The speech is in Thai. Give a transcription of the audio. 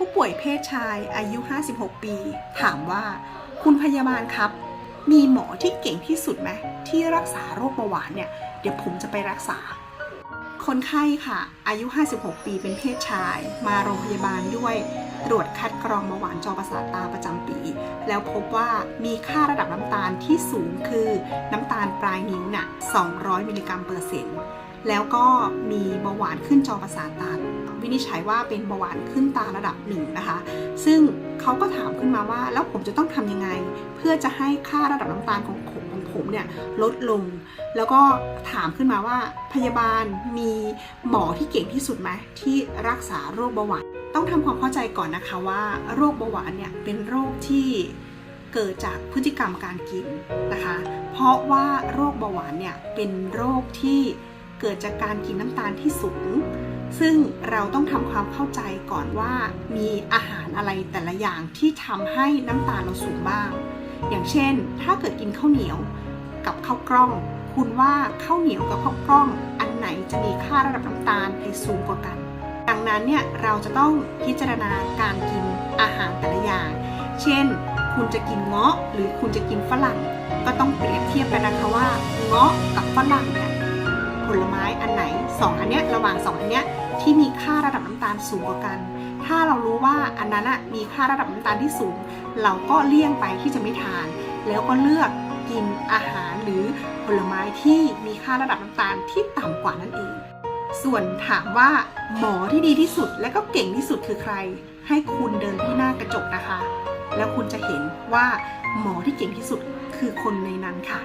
ผู้ป่วยเพศชายอายุ 56 ปี ถามว่า คุณพยาบาลครับ มีหมอที่เก่งที่สุดไหมที่รักษาโรคเบาหวานเนี่ย เดี๋ยวผมจะไปรักษา คนไข้ค่ะ อายุ 56 ปีเป็นเพศชาย มาโรงพยาบาลด้วยตรวจคัดกรองเบาหวานจอประสาทตาประจำปี แล้วพบว่ามีค่าระดับน้ำตาลที่สูงคือน้ำตาลปลายนิ้วน่ะ 200 มิลลิกรัมเปอร์เซ็นต์ แล้วก็มีเบาหวานขึ้นจอประสาทตา วินิจฉัยว่าเป็นเบาหวานขึ้นตาระดับหนึ่งนะคะ ซึ่งเขาก็ถามขึ้นมาว่า แล้วผมจะต้องทำยังไง เพื่อจะให้ค่าระดับน้ำตาลของผมของผมเนี่ยลดลง แล้วก็ถามขึ้นมาว่าพยาบาลมีหมอที่เก่งที่สุดไหมที่รักษาโรคเบาหวานต้องทำความเข้าใจก่อนนะคะว่าโรคเบาหวานเนี่ยเป็นโรคที่เกิดจากพฤติกรรมการกินนะคะ เพราะว่าโรคเบาหวานเนี่ยเป็นโรคที่เกิดจากการกินน้ำตาลที่สูง ซึ่งเราต้องทำความเข้าใจก่อนว่ามีอาหารอะไรแต่ละอย่างที่ทำให้น้ำตาลเราสูงบ้าง อย่างเช่น ถ้าเกิดกินข้าวเหนียวกับข้าวกล้อง คุณว่าข้าวเหนียวกับข้าวกล้อง อันไหนจะมีค่าระดับน้ำตาลให้สูงกว่ากัน ดังนั้นเนี่ยเราจะต้องพิจารณาการกินอาหารแต่ละอย่าง เช่น คุณจะกินเงาะหรือคุณจะกินฝรั่ง ก็ต้องเปรียบเทียบกันนะคะว่าเงาะกับฝรั่งเนี่ย ผลไม้อันไหนสองอันเนี้ยระหว่างสองอันเนี้ยที่มีค่าระดับน้ำตาลสูงกว่ากัน ถ้าเรารู้ว่าอันนั้นอะมีค่าระดับน้ำตาลที่สูง เราก็เลี่ยงไปที่จะไม่ทาน แล้วก็เลือกกินอาหารหรือผลไม้ที่มีค่าระดับน้ำตาลที่ต่ำกว่านั่นเอง ส่วนถามว่าหมอที่ดีที่สุดและก็เก่งที่สุดคือใคร ให้คุณเดินที่หน้ากระจกนะคะ แล้วคุณจะเห็นว่าหมอที่เก่งที่สุดคือคนในนั้นค่ะ